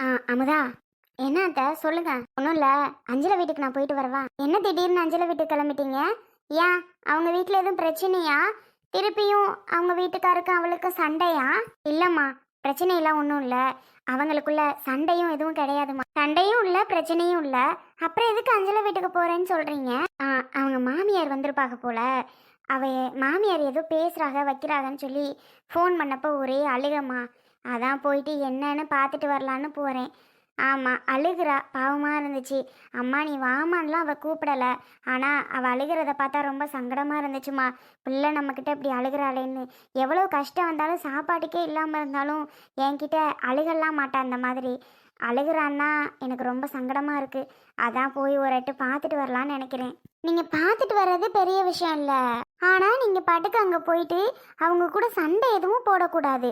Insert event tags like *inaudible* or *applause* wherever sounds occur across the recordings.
ஆ அமுதா. என்ன அத்தை? சொல்லுங்க. ஒன்றும் இல்லை. அஞ்சல வீட்டுக்கு நான் போயிட்டு வரவா? என்ன திடீர்னு அஞ்சலை வீட்டுக்கு கிளம்பிட்டீங்க? ஏன்? அவங்க வீட்டில் எதுவும் பிரச்சனையா? திருப்பியும் அவங்க வீட்டுக்காருக்கு அவளுக்கு சண்டையா? இல்லைம்மா. பிரச்சனையெல்லாம் ஒன்றும் இல்லை. அவங்களுக்குள்ள சண்டையும் எதுவும் கிடையாதும்மா. சண்டையும் இல்லை பிரச்சனையும் இல்லை. அப்புறம் எதுக்கு அஞ்சல வீட்டுக்கு போகிறேன்னு சொல்கிறீங்க அவங்க மாமியார் வந்திருப்பாங்க போல. அவ மாமியார் ஏதோ பேசுகிறாங்க வைக்கிறாங்கன்னு சொல்லி ஃபோன் பண்ணப்போ ஒரே அழுகம்மா. அதான் போயிட்டு என்னன்னு பார்த்துட்டு வரலான்னு போகிறேன் ஆமாம் அழுகிறா. பாவமாக இருந்துச்சு. அம்மா நீ வாமான்லாம் அவள் கூப்பிடலை. ஆனால் அவள் அழுகிறத பார்த்தா ரொம்ப சங்கடமாக இருந்துச்சுமா. பிள்ளை நம்மக்கிட்ட இப்படி அழுகிறாளேன்னு. எவ்வளோ கஷ்டம் வந்தாலும் சாப்பாட்டுக்கே இல்லாமல் இருந்தாலும் என்கிட்ட அழுகலாம் மாட்டா அந்த மாதிரி. அழுகிறான்னா எனக்கு ரொம்ப சங்கடமாக இருக்குது அதான் போய் ஒரு எட்டு பார்த்துட்டு வரலான்னு நினைக்கிறேன். நீங்கள் பார்த்துட்டு வர்றது பெரிய விஷயம் இல்லை. ஆனால் நீங்கள் பாட்டுக்கு அங்கே போயிட்டு அவங்க கூட சண்டை எதுவும் போடக்கூடாது.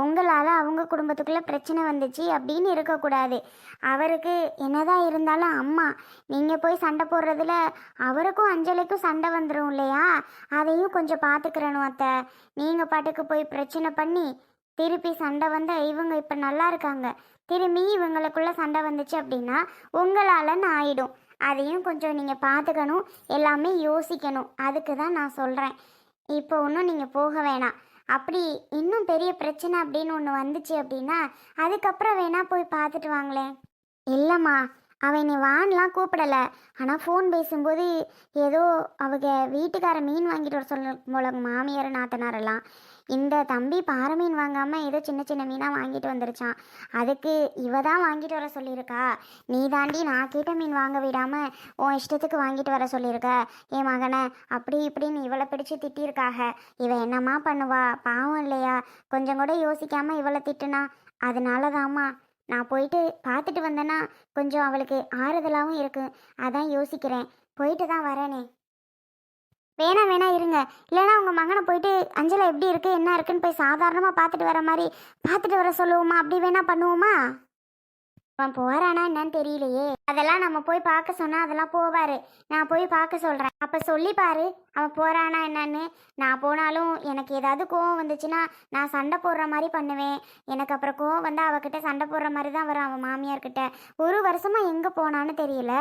உங்களால் அவங்க குடும்பத்துக்குள்ளே பிரச்சனை வந்துச்சு அப்படின்னு இருக்கக்கூடாது. அவருக்கு என்னதான் இருந்தாலும் அம்மா நீங்கள் போய் சண்டை போடுறதுல அவருக்கும் அஞ்சலிக்கும் சண்டை வந்துடும் இல்லையா? அதையும் கொஞ்சம் பார்த்துக்கிறணும் அத்தை. நீங்கள் பாட்டுக்கு போய் பிரச்சனை பண்ணி திருப்பி சண்டை வந்தால் இவங்க இப்போ நல்லா இருக்காங்க. திரும்பி இவங்களுக்குள்ளே சண்டை வந்துச்சு அப்படின்னா உங்களாலன்னு ஆயிடும் அதையும் கொஞ்சம் நீங்கள் பார்த்துக்கணும் எல்லாமே யோசிக்கணும். அதுக்கு தான் நான் சொல்கிறேன் இப்போ ஒன்றும் நீங்கள் போக வேணாம். அப்படி இன்னும் பெரிய பிரச்சனை அப்படின்னு ஒன்று வந்துச்சு அப்படின்னா அதுக்கப்புறம் வேணா போய் பார்த்துட்டு வாங்களேன். இல்லைம்மா அவன் நீ வான்லாம் கூப்பிடலை. ஆனால் ஃபோன் பேசும்போது ஏதோ அவங்க வீட்டுக்கார மீன் வாங்கிட்டு வர சொல்ல போல மாமியார் நாத்தனாரெல்லாம். இந்த தம்பி பாறை மீன் வாங்காமல் ஏதோ சின்ன சின்ன மீனாக வாங்கிட்டு வந்துருச்சான் அதுக்கு இவ தான் வாங்கிட்டு வர சொல்லியிருக்கா. நீ தாண்டி நான் கேட்ட மீன் வாங்க விடாமல் உன் இஷ்டத்துக்கு வாங்கிட்டு வர சொல்லியிருக்க. என் மகனை அப்படி இப்படின்னு இவளை பிடிச்சு திட்டியிருக்காக. இவ என்னம்மா பண்ணுவா? பாவம் இல்லையா? கொஞ்சம் கூட யோசிக்காமல் இவளை திட்டுனா? அதனால தாம்மா நான் போயிட்டு பார்த்துட்டு வந்தேன்னா கொஞ்சம் அவளுக்கு ஆறுதலாகவும் இருக்கும் அதான் யோசிக்கிறேன். போயிட்டு தான் வரேனே. வேணா வேணா இருங்க. இல்லைன்னா உங்கள் மகனை போயிட்டு அஞ்சலா எப்படி இருக்கு என்ன இருக்குன்னு போய் சாதாரணமாக பார்த்துட்டு வர மாதிரி பார்த்துட்டு வர சொல்லுவோமா? அப்படி வேணா பண்ணுவோமா? அவன் போகிறானா என்னன்னு தெரியலையே. அதெல்லாம் நம்ம போய் பார்க்க சொன்னால் அதெல்லாம் போவாரு. நான் போய் பார்க்க சொல்கிறேன் அப்போ சொல்லி பாரு அவன் போகிறானா என்னன்னு. நான் போனாலும் எனக்கு ஏதாவது கோவம் வந்துச்சுன்னா நான் சண்டை போடுற மாதிரி பண்ணுவேன். எனக்கு அப்புறம் கோவம் வந்து அவகிட்ட சண்டை போடுற மாதிரி தான் வரும் அவன் மாமியார்கிட்ட. ஒரு வருஷமாக எங்கே போனான்னு தெரியல.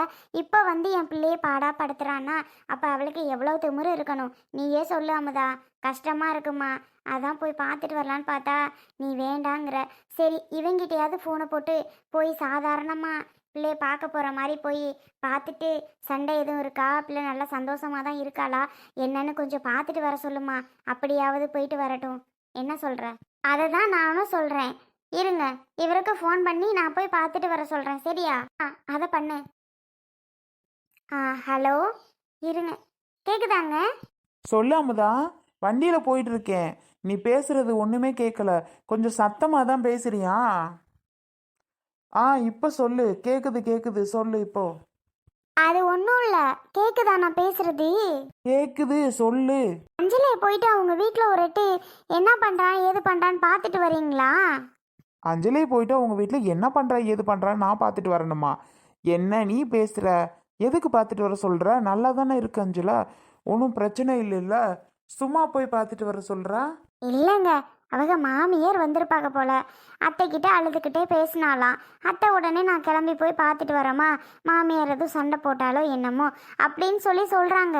இப்போ வந்து என் பிள்ளையை பாடா படுத்துறான்னா அப்போ அவளுக்கு எவ்வளோ திமிரு இருக்கணும். நீயே சொல்லு அமுதா. கஷ்டமாக இருக்குமா? அதான் போய் பார்த்துட்டு வரலான்னு பார்த்தா நீ வேண்டாங்கிற. சரி இவங்கிட்டையாவது ஃபோனை போட்டு போய் சாதாரணமாக பிள்ளைய பார்க்க போகிற மாதிரி போய் பார்த்துட்டு சண்டை எதுவும் இருக்கா? பிள்ளை நல்லா சந்தோஷமாக தான் இருக்காளா? என்னன்னு கொஞ்சம் பார்த்துட்டு வர சொல்லுமா. அப்படியாவது போயிட்டு வரட்டும். என்ன சொல்கிற அதை தான் நானும் சொல்கிறேன் இருங்க. இவருக்கு ஃபோன் பண்ணி நான் போய் பார்த்துட்டு வர சொல்கிறேன் சரியா? ஆ அதை பண்ணு. ஆ ஹலோ இருங்க. கேட்குதாங்க சொல்லு அமுதா. வண்டியில் போயிட்டு இருக்கேன். நீ பேசுறது ஒன்றுமே கேட்கல கொஞ்சம் சத்தமாக தான் பேசுறியா? ஆ இப்போ சொல்லு. கேட்குது கேட்குது சொல்லு இப்போ. அது ஒன்றும் இல்லை. கேட்குதா நான் பேசுறது? கேட்குது சொல்லு. அஞ்சலியை போயிட்டு அவங்க வீட்டில் ஒரு எட்டு என்ன பண்ணுறான் ஏது பண்ணுறான்னு பார்த்துட்டு வரீங்களா? அஞ்சலி போயிட்டு உங்கள் வீட்டில் என்ன பண்ணுற ஏது பண்ணுறான்னு நான் பார்த்துட்டு வரணுமா? என்ன நீ பேசுகிற எதுக்கு பார்த்துட்டு வர சொல்கிற நல்லா தானே இருக்கு அஞ்சலா. ஒன்றும் பிரச்சனை இல்லைல்ல. சும்மா போய் பார்த்துட்டு வர சொல்கிறா இல்லைங்க. அவங்க மாமியார் வந்திருப்பாங்க போல. அத்தைக்கிட்ட அழுதுகிட்டே பேசினாலாம் அத்தை உடனே நான் கிளம்பி போய் பார்த்துட்டு வரேம்மா. மாமியார் எதுவும் சண்டை போட்டாலோ என்னமோ? அப்படின்னு சொல்லி சொல்கிறாங்க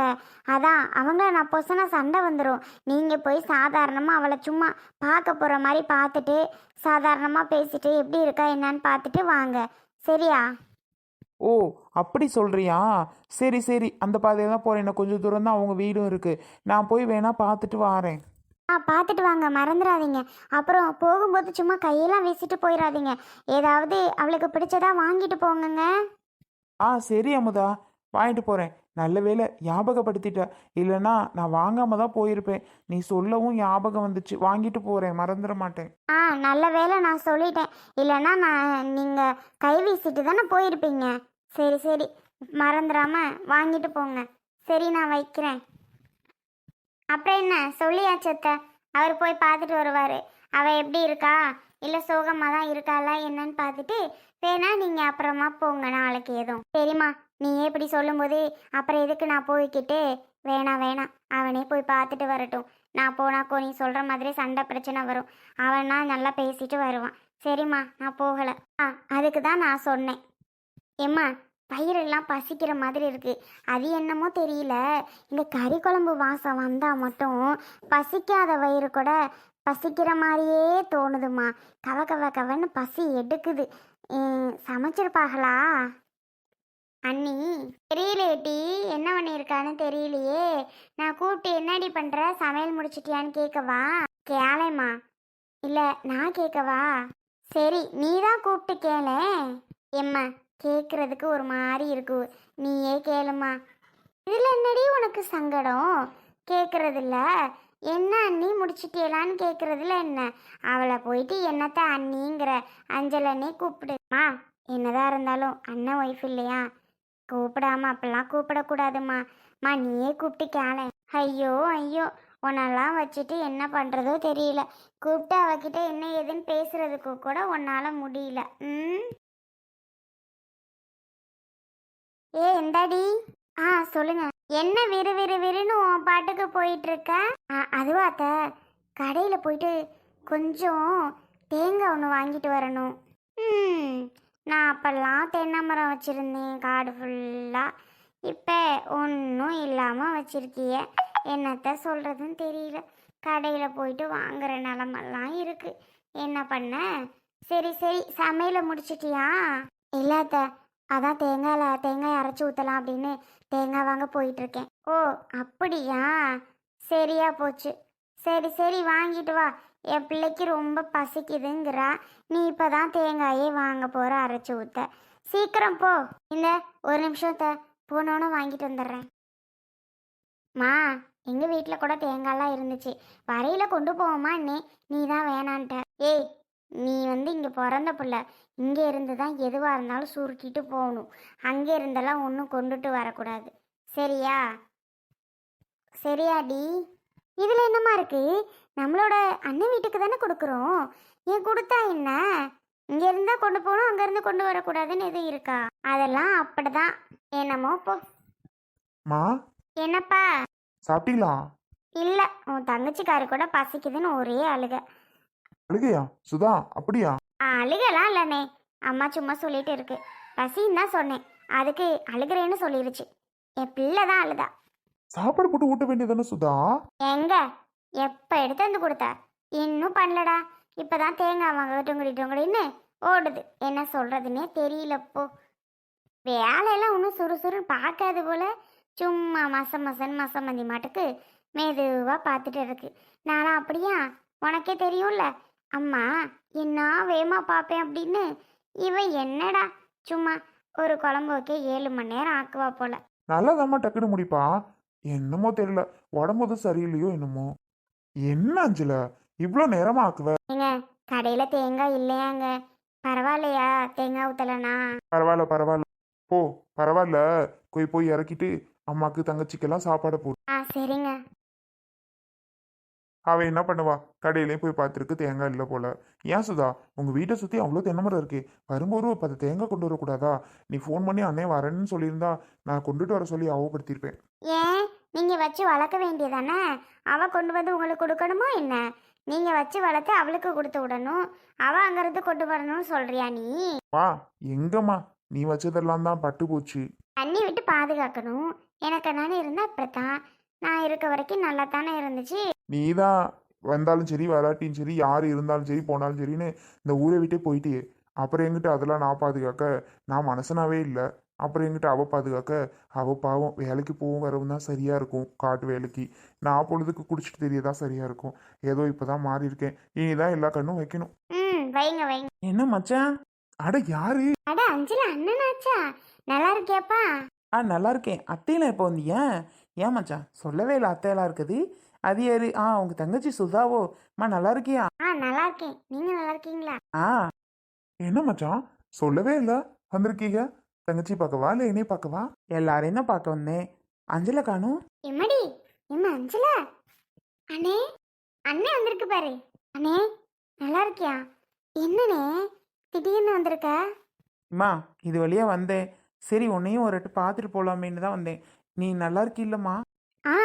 அதான் அவங்கள நான் பொசனா சண்டை வந்துடும் நீங்கள் போய் சாதாரணமாக அவளை சும்மா பார்க்க போகிற மாதிரி பார்த்துட்டு சாதாரணமாக பேசிட்டு எப்படி இருக்கா என்னன்னு பார்த்துட்டு வாங்க. சரியா? ஓ அப்படி சொல்றியா? சரி சரி. அந்த பாதையில் தான் போகிறேன் இன்னும் கொஞ்சம் தூரம் தான் அவங்க வீடும் இருக்குது நான் போய் வேணா பார்த்துட்டு வாரேன். ஆ பார்த்துட்டு வாங்க. மறந்துடாதீங்க அப்புறம் போகும்போது சும்மா கையெல்லாம் வீசிட்டு போயிடாதீங்க ஏதாவது அவளுக்கு பிடிச்சதா வாங்கிட்டு போங்கங்க. ஆ சரி அமுதா. வாங்கிட்டு போகிறேன் நல்ல வேளை ஞாபகப்படுத்திட்ட. இல்லைன்னா நான் வாங்காம தான் போயிருப்பேன். நீ சொல்லவும் ஞாபகம் வந்துச்சு. வாங்கிட்டு போகிறேன் மறந்துட மாட்டேன். ஆ நல்ல வேளை நான் சொல்லிட்டேன். இல்லைன்னா நான் நீங்கள் கை வீசிட்டு தானே போயிருப்பீங்க. சரி சரி. மறந்துடாம வாங்கிட்டு போங்க. சரி நான் வைக்கிறேன். அப்புறம் என்ன? சொல்லியாச்சு அத்தை. அவர் போய் பார்த்துட்டு வருவார். அவள் எப்படி இருக்கா? இல்லை சோகமாக தான் இருக்காளா? என்னன்னு பார்த்துட்டு வேணா நீங்கள் அப்புறமா போங்க. நாளைக்கு எதுவும். சரிம்மா நீயே இப்படி சொல்லும்போது அப்புறம் எதுக்கு நான் போய்கிட்டு வேணாம் வேணாம் அவனே போய் பார்த்துட்டு வரட்டும். நான் போனாக்கோ நீ சொல்கிற மாதிரி சண்டை பிரச்சனை வரும். அவனா நல்லா பேசிட்டு வருவான். சரிம்மா நான் போகலை. ஆ அதுக்கு தான் நான் சொன்னேன். ஏம்மா பயிரெல்லாம் பசிக்கிற மாதிரி இருக்குது அது என்னமோ தெரியல. இந்த கறி குழம்பு வாசம் வந்தால் மட்டும் பசிக்காத வயிறு கூட பசிக்கிற மாதிரியே தோணுதுமா கவ கவ கவன்னு பசி எடுக்குது. சமைச்சிருப்பாகளா? சமைச்சிருப்பாங்களா அண்ணி தெரியலேட்டி என்ன பண்ணியிருக்கான்னு தெரியலையே. நான் கூப்பிட்டு என்னடி பண்ணுற சமையல் முடிச்சிட்டியான்னு கேட்கவா கேளேம்மா. இல்லை நான் கேட்கவா சரி நீ தான் கூப்பிட்டு கேளே. எம்மா கேட்குறதுக்கு ஒரு மாதிரி இருக்கு. நீயே கேளுமா. இதில் என்னடி உனக்கு சங்கடம்? கேட்குறதில்ல என்ன அண்ணி முடிச்சிட்டேலான்னு கேட்குறதுல என்ன? அவளை போயிட்டு என்னத்த அண்ணிங்கிற அஞ்சலன்னே கூப்பிடுமா? என்னதான் இருந்தாலும் அண்ணன் ஒய்ஃப் இல்லையா? கூப்பிடாம அப்பெல்லாம் கூப்பிடக்கூடாதும்மா மா நீயே கூப்பிட்டு கேளேன் ஐயோ ஐயோ உன்னெல்லாம் வச்சுட்டு என்ன பண்ணுறதோ தெரியல. கூப்பிட்டு அவகிட்ட என்ன ஏதுன்னு பேசுறதுக்கு கூட உன்னால் முடியல. ம்? ஏ எந்தாடி ஆ சொல்லுங்க. என்ன விறு விறு விறுன்னு உன் பாட்டுக்கு போயிட்டு இருக்க ஆ அதுவா அத்த. கடையில் போயிட்டு கொஞ்சம் தேங்காய் ஒன்று வாங்கிட்டு வரணும். ம் நான் அப்பெல்லாம் தென்னை மரம் வச்சுருந்தேன் காடு ஃபுல்லாக இப்போ ஒன்றும் இல்லாமல் வச்சுருக்கிய. என்னத்த சொல்கிறதுன்னு தெரியல. கடையில் போயிட்டு வாங்குற நிலமெல்லாம் இருக்குது என்ன பண்ண? சரி சரி சமையலை முடிச்சிட்டியா? இல்லாத அதான் தேங்காயில் தேங்காய் அரைச்சி ஊற்றலாம் அப்படின்னு தேங்காய் வாங்க போயிட்டுருக்கேன். ஓ அப்படியா? சரியா போச்சு. சரி சரி வாங்கிட்டு வா. என் பிள்ளைக்கு ரொம்ப பசிக்குதுங்கிறா. நீ இப்போ தான் தேங்காயே வாங்க போகிற அரைச்சி ஊற்ற சீக்கிரம் போ. இந்த ஒரு நிமிஷத்தை போனோன்னு வாங்கிட்டு வந்துடுறேன். மா எங்கள் வீட்டில் கூட தேங்காய்லாம் இருந்துச்சு. வரையில் கொண்டு போவோமா அண்ணே? நீ தான் வேணான்ட்ட. ஏய் நீ வந்து இங்கே பிறந்த பிள்ளை. இங்கே இருந்து தான் எதுவாக இருந்தாலும் சுருக்கிட்டு போகணும். அங்கே இருந்தெல்லாம் ஒன்றும் கொண்டுட்டு வரக்கூடாது. சரியா? சரியாடி. இதில் என்னம்மா இருக்கு? நம்மளோட அண்ணன் வீட்டுக்கு தானே கொடுக்குறோம். ஏன் கொடுத்தா என்ன? இங்கே இருந்தால் கொண்டு போகணும் அங்கேருந்து கொண்டு வரக்கூடாதுன்னு எதுவும் இருக்கா? அதெல்லாம் அப்படிதான். என்னமோ போ. மா? என்னப்பா? சாப்பிட்டீங்களா? இல்லை உன் தங்கச்சிக்காரி கூட பசிக்குதுன்னு ஒரே அழுக. அழுகையா? சுதா அப்படியா? அழுகலாம் இல்லைண்ணே. அம்மா சும்மா சொல்லிட்டு இருக்கு. பசின்னு தான் சொன்னேன். அதுக்கு அழுகிறேன்னு சொல்லிருச்சு. என் பிள்ளை தான் அழுதா. சாப்பாடு போட்டு ஊட்ட வேண்டியதானே சுதா? எங்க? எப்போ எடுத்து வந்து கொடுத்த? இன்னும் பண்ணலடா. இப்போதான் தேங்காய் வாங்க டொங்கடி டொங்கடின்னு ஓடுது. என்ன சொல்கிறதுனே தெரியலப்போ வேலையெல்லாம் ஒன்றும் சுறுசுறுன்னு பார்க்காது போல. சும்மா மச மசன் மசமந்தி மாட்டுக்கு மெதுவாக பார்த்துட்டு இருக்கு. நானும் அப்படியா? உனக்கே தெரியும்ல. அம்மா என்ன வேமா பார்ப்பேன் அப்படின்னு? இவன் என்னடா? சும்மா ஒரு குழம்பு வைக்க ஏழு மணி நேரம் ஆக்குவா போல. நல்லாதாம்மா டக்குன்னு முடிப்பா. என்னமோ தெரியல. உடம்பு எதுவும் சரியில்லையோ என்னமோ. என்ன அஞ்சல? இவ்வளோ நேரமா ஆக்குவ? ஏங்க கடையில் தேங்காய் இல்லையாங்க. பரவாயில்லையா? தேங்காய் ஊற்றலனா பரவாயில்ல பரவாயில்ல. போ பரவாயில்ல. போய் போய் இறக்கிட்டு அம்மாக்கு தங்கச்சிக்கெல்லாம் சாப்பாடை போடு. ஆ சரிங்க. அவ என்ன பண்ணுவா? கடையிலே போய் பார்த்துருக்கு தேங்காய் இல்லை போல. ஏன் சுதா? உங்க வீட்டை சுத்தி அவ்வளோ தென்னமரம் இருக்கு. வரும்போது ஒரு பத்து தேங்காய் கொண்டு வரக்கூடாதா? நீ ஃபோன் பண்ணி அண்ணே வரேன்னு சொல்லியிருந்தா நான் கொண்டுட்டு வர சொல்லி அவப்படுத்தியிருப்பேன் ஏன்? நீங்கள் வச்சு வளர்க்க வேண்டியதானே? அவள் கொண்டு வந்து உங்களுக்கு கொடுக்கணுமா என்ன? நீங்கள் வச்சு வளர்த்து அவளுக்கு கொடுத்து விடணும். அவள் அங்கேருந்து கொண்டு வரணும்னு சொல்கிறியா நீ? வா எங்கம்மா? நீ வச்சதெல்லாம் தான் பட்டு போச்சு தண்ணி விட்டு பாதுகாக்கணும். எனக்கு என்னன்னு இருந்தால் அப்படித்தான் நான் இருக்க வரைக்கும் நல்லா தானே இருந்துச்சு. நீ தான் வந்தாலும் சரி வராட்டியும் சரி யார் இருந்தாலும் சரி போனாலும் சரின்னு இந்த ஊரை விட்டே போயிட்டே அப்புறம் எங்கிட்ட அதெல்லாம் நான் பாதுகாக்க நான் மனசனாவே இல்லை. அப்புறம் எங்கிட்ட அவ பாதுகாக்க அவ பாவம் வேலைக்கு போகவும் வரவும் தான் சரியா இருக்கும் காட்டு வேலைக்கு. நான் பொழுதுக்கு குடிச்சிட்டு தெரியதான் சரியா இருக்கும். ஏதோ இப்பதான் மாறி இருக்கேன். இனிதான் எல்லா கண்ணும் வைக்கணும். ம் வைங்க வைங்க. என்ன மச்சான்? அட யாரு? அட அஞ்சலி அண்ணனாச்சா? நல்லா இருக்கியாப்பா? ஆ நல்லா இருக்கேன். அத்தையில எப்போ வந்தீங்க ஏன் மச்சான்? சொல்லவே இல்லை அத்தையெல்லாம் இருக்குது. அது யாரு ஆ உங்க தங்கச்சி சுதாவோ? அம்மா நல்லா இருக்கியா? ஆ நல்லா இருக்கேன். நீங்கள் நல்லா இருக்கீங்களா? ஆ. என்ன மச்சான்? சொல்லவே இல்லை. வந்திருக்கீங்க. தங்கச்சி பார்க்கவா இல்லை என்னைய பார்க்கவா எல்லாரையும் தான் பார்க்க வந்தேன்? அஞ்சலை காணும் எம்மடி? எம்ம அஞ்சலா? அண்ணே? அண்ணே வந்திருக்கு பாரு. அண்ணே நல்லா இருக்கியா? என்னண்ணே? திடீர்னு வந்திருக்க? அம்மா இது வழியா வந்தேன். சரி உன்னையும் ஒரு வாட்டி பார்த்துட்டு போகலாமேன்னு தான் வந்தேன். நீ நல்லா இருக்கில்லம்மா. ஆ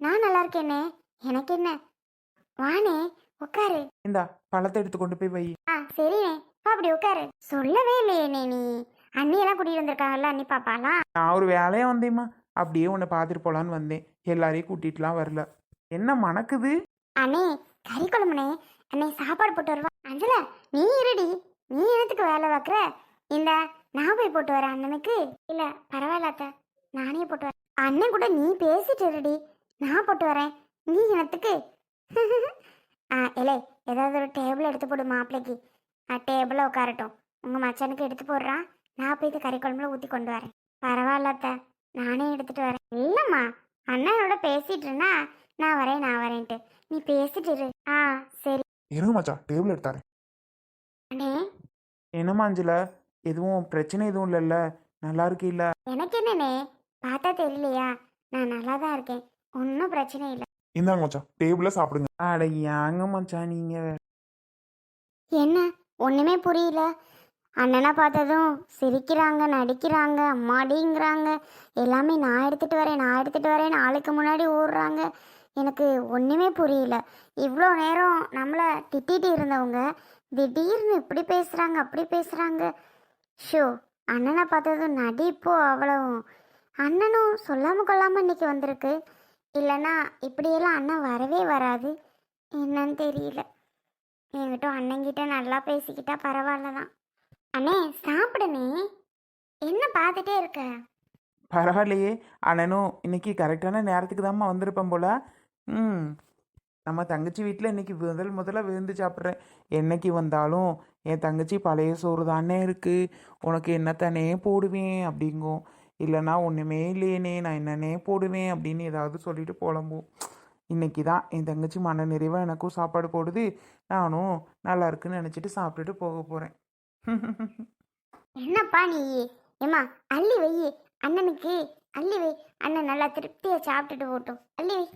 நான் நல்லா இருக்கேனே. எனக்கு என்ன? வானே உட்காரு இந்தா பழத்தை எடுத்து கொண்டு போய் வை. ஆ சரிண்ணே அப்படி உட்காரு சொல்லவே இல்லையே நீ. அண்ணியெல்லாம் கூட்டிட்டு வந்திருக்காங்கல்ல அண்ணி பாப்பாலாம்? நான் ஒரு வேலையா வந்தேம்மா. அப்படியே உன்னை பார்த்துட்டு போலான்னு வந்தேன். எல்லாரையும் கூட்டிட்டுலாம் வரல. என்ன மணக்குது? அண்ணே கறி குழம்புனே. அண்ணே சாப்பாடு போட்டு வருவா. அஞ்சல நீ இருடி. நீ என்னத்துக்கு வேலை பார்க்குற? இந்த நான் போய் போட்டு வரேன் அண்ணனுக்கு. இல்ல பரவாயில்ல அத்தை. நானே போட்டு வரேன். அண்ணன் கூட நீ பேசிட்டு இருடி. நான் போட்டு வரேன். நீ என்னத்துக்கு? *laughs* ஆ இல்லை ஏதாவது ஒரு டேபிள் எடுத்து போடு மாப்பிள்ளைக்கு டேபிளில் உட்காரட்டும். உங்கள் மச்சானுக்கு எடுத்து போடுறான் நான் போய் இது கறி குழம்புல ஊற்றி கொண்டு வரேன். பரவாயில்ல அத்தை. நானே எடுத்துட்டு வரேன். இல்லைம்மா அண்ணனோட பேசிட்டு இருந்தா நான் வரேன் நான் வரேன்ட்டு. நீ பேசிட்டு இரு. ஆ சரி. இருங்க மச்சான் டேபிள் எடுத்தாரேன் அண்ணே. என்னம்மா அஞ்சல? எதுவும் பிரச்சனை எதுவும் இல்லைல்ல? நல்லா இருக்கு இல்ல எனக்கு என்னண்ணே? பார்த்தா தெரியலையா நான் நல்லா தான் இருக்கேன். ஒன்றும் பிரச்சனை இல்லை. இந்தாங்க மச்சான் டேபிளில் சாப்பிடுங்க. அட ஏங்க மச்சான் நீங்க? என்ன? ஒன்றுமே புரியல. அண்ணனை பார்த்ததும் சிரிக்கிறாங்க நடிக்கிறாங்க அம்மாடிங்கிறாங்க. எல்லாமே நான் எடுத்துட்டு வரேன் நான் எடுத்துட்டு வரேன் நாளைக்கு முன்னாடி ஓடுறாங்க. எனக்கு ஒன்றுமே புரியல. இவ்வளோ நேரம் நம்மளை திட்டிட்டு இருந்தவங்க திடீர்னு இப்படி பேசுகிறாங்க அப்படி பேசுகிறாங்க ஷோ அண்ணனை பார்த்ததும் நடிப்போ அவ்வளவும் அண்ணனும் சொல்லாமல் கொள்ளாமல் இன்னைக்கு வந்திருக்கு. இல்லைன்னா இப்படியெல்லாம் அண்ணன் வரவே வராது. என்னன்னு தெரியல. என்கிட்ட அண்ணங்கிட்ட நல்லா பேசிக்கிட்டா பரவாயில்ல தான் அண்ணே சாப்பிடுனே என்ன பார்த்துட்டே இருக்க? பரவாயில்லையே அண்ணனும் இன்னைக்கு கரெக்டான நேரத்துக்கு தாம்மா வந்திருப்பேன் போல. ம் நம்ம தங்கச்சி வீட்டில் இன்னைக்கு முதல் முதல்ல விருந்து சாப்பிட்றேன். என்னைக்கு வந்தாலும் என் தங்கச்சி பழைய சோறு தானே இருக்குது உனக்கு என்னத்தானே போடுவேன் அப்படிங்கும். இல்லைன்னா ஒன்றுமே இல்லையேனே நான் என்னன்னே போடுவேன் அப்படின்னு ஏதாவது சொல்லிட்டு புலம்பும். இன்னைக்கு தான் என் தங்கச்சி மன நிறைவாக எனக்கும் சாப்பாடு போடுது. நானும் நல்லா இருக்குன்னு நினச்சிட்டு சாப்பிட்டுட்டு போக போகிறேன் என்னப்பா நீ? ஏமா அள்ளி வை. அண்ணனுக்கு அள்ளி வை. அண்ணன் நல்லா திருப்தியாக சாப்பிட்டுட்டு போட்டோம் அள்ளி வை.